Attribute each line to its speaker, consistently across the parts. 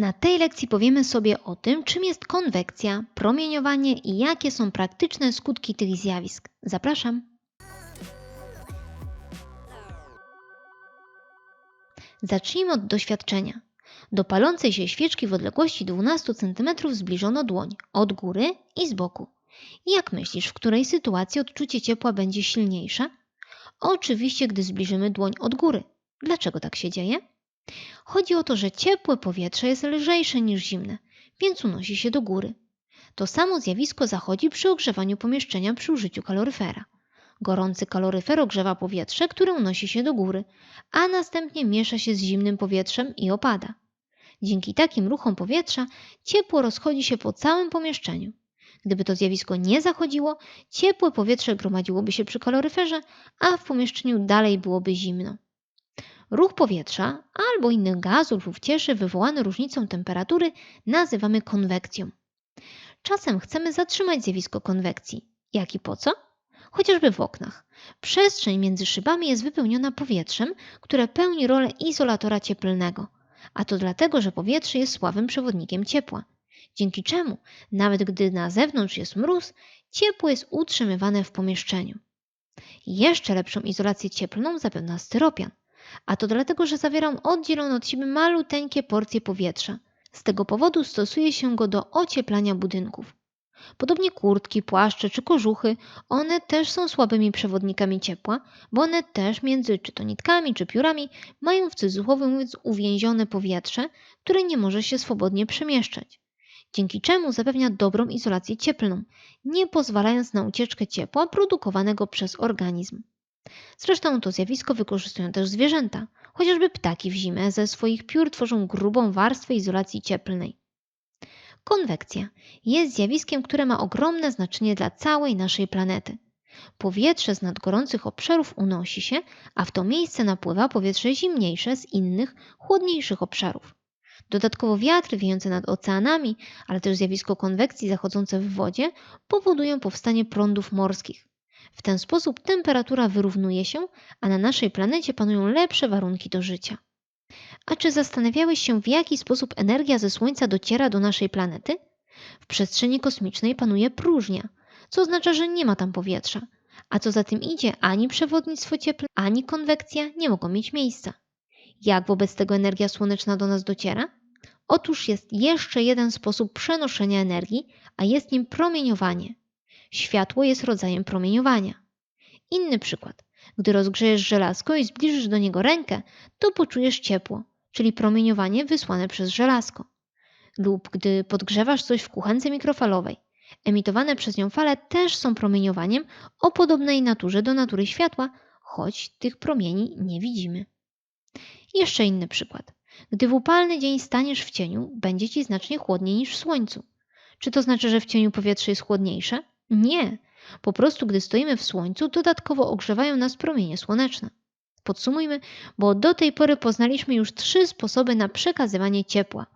Speaker 1: Na tej lekcji powiemy sobie o tym, czym jest konwekcja, promieniowanie i jakie są praktyczne skutki tych zjawisk. Zapraszam. Zacznijmy od doświadczenia. Do palącej się świeczki w odległości 12 cm zbliżono dłoń od góry i z boku. Jak myślisz, w której sytuacji odczucie ciepła będzie silniejsze? Oczywiście, gdy zbliżymy dłoń od góry. Dlaczego tak się dzieje? Chodzi o to, że ciepłe powietrze jest lżejsze niż zimne, więc unosi się do góry. To samo zjawisko zachodzi przy ogrzewaniu pomieszczenia przy użyciu kaloryfera. Gorący kaloryfer ogrzewa powietrze, które unosi się do góry, a następnie miesza się z zimnym powietrzem i opada. Dzięki takim ruchom powietrza ciepło rozchodzi się po całym pomieszczeniu. Gdyby to zjawisko nie zachodziło, ciepłe powietrze gromadziłoby się przy kaloryferze, a w pomieszczeniu dalej byłoby zimno. Ruch powietrza albo innych gazów lub cieszy wywołany różnicą temperatury nazywamy konwekcją. Czasem chcemy zatrzymać zjawisko konwekcji. Jak i po co? Chociażby w oknach. Przestrzeń między szybami jest wypełniona powietrzem, które pełni rolę izolatora cieplnego. A to dlatego, że powietrze jest słabym przewodnikiem ciepła. Dzięki czemu, nawet gdy na zewnątrz jest mróz, ciepło jest utrzymywane w pomieszczeniu. Jeszcze lepszą izolację cieplną zapewnia styropian. A to dlatego, że zawiera on oddzielone od siebie maluteńkie porcje powietrza. Z tego powodu stosuje się go do ocieplania budynków. Podobnie kurtki, płaszcze czy kożuchy, one też są słabymi przewodnikami ciepła, bo one też między czy to nitkami czy piórami mają w cudzysłowie mówiąc uwięzione powietrze, które nie może się swobodnie przemieszczać. Dzięki czemu zapewnia dobrą izolację cieplną, nie pozwalając na ucieczkę ciepła produkowanego przez organizm. Zresztą to zjawisko wykorzystują też zwierzęta. Chociażby ptaki w zimę ze swoich piór tworzą grubą warstwę izolacji cieplnej. Konwekcja jest zjawiskiem, które ma ogromne znaczenie dla całej naszej planety. Powietrze z nadgorących obszarów unosi się, a w to miejsce napływa powietrze zimniejsze z innych, chłodniejszych obszarów. Dodatkowo wiatry wiejące nad oceanami, ale też zjawisko konwekcji zachodzące w wodzie powodują powstanie prądów morskich. W ten sposób temperatura wyrównuje się, a na naszej planecie panują lepsze warunki do życia. A czy zastanawiałeś się, w jaki sposób energia ze Słońca dociera do naszej planety? W przestrzeni kosmicznej panuje próżnia, co oznacza, że nie ma tam powietrza. A co za tym idzie, ani przewodnictwo cieplne, ani konwekcja nie mogą mieć miejsca. Jak wobec tego energia słoneczna do nas dociera? Otóż jest jeszcze jeden sposób przenoszenia energii, a jest nim promieniowanie. Światło jest rodzajem promieniowania. Inny przykład. Gdy rozgrzejesz żelazko i zbliżysz do niego rękę, to poczujesz ciepło, czyli promieniowanie wysłane przez żelazko. Lub gdy podgrzewasz coś w kuchence mikrofalowej. Emitowane przez nią fale też są promieniowaniem o podobnej naturze do natury światła, choć tych promieni nie widzimy. Jeszcze inny przykład. Gdy w upalny dzień staniesz w cieniu, będzie ci znacznie chłodniej niż w słońcu. Czy to znaczy, że w cieniu powietrze jest chłodniejsze? Nie. Po prostu, gdy stoimy w słońcu, dodatkowo ogrzewają nas promienie słoneczne. Podsumujmy, bo do tej pory poznaliśmy już trzy sposoby na przekazywanie ciepła.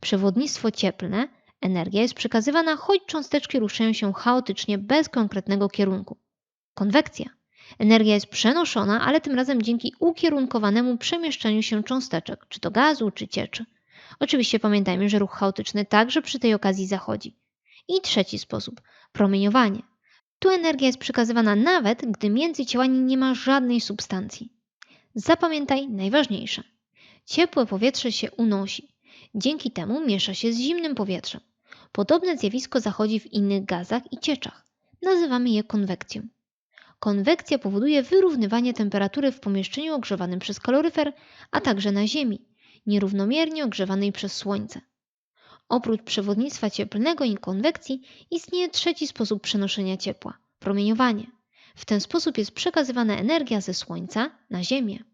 Speaker 1: Przewodnictwo cieplne, energia jest przekazywana, choć cząsteczki ruszają się chaotycznie bez konkretnego kierunku. Konwekcja. Energia jest przenoszona, ale tym razem dzięki ukierunkowanemu przemieszczaniu się cząsteczek, czy to gazu, czy cieczy. Oczywiście pamiętajmy, że ruch chaotyczny także przy tej okazji zachodzi. I trzeci sposób promieniowanie. Tu energia jest przekazywana nawet, gdy między ciałami nie ma żadnej substancji. Zapamiętaj najważniejsze. Ciepłe powietrze się unosi. Dzięki temu miesza się z zimnym powietrzem. Podobne zjawisko zachodzi w innych gazach i cieczach. Nazywamy je konwekcją. Konwekcja powoduje wyrównywanie temperatury w pomieszczeniu ogrzewanym przez kaloryfer, a także na Ziemi, nierównomiernie ogrzewanej przez Słońce. Oprócz przewodnictwa cieplnego i konwekcji istnieje trzeci sposób przenoszenia ciepła promieniowanie. W ten sposób jest przekazywana energia ze Słońca na Ziemię.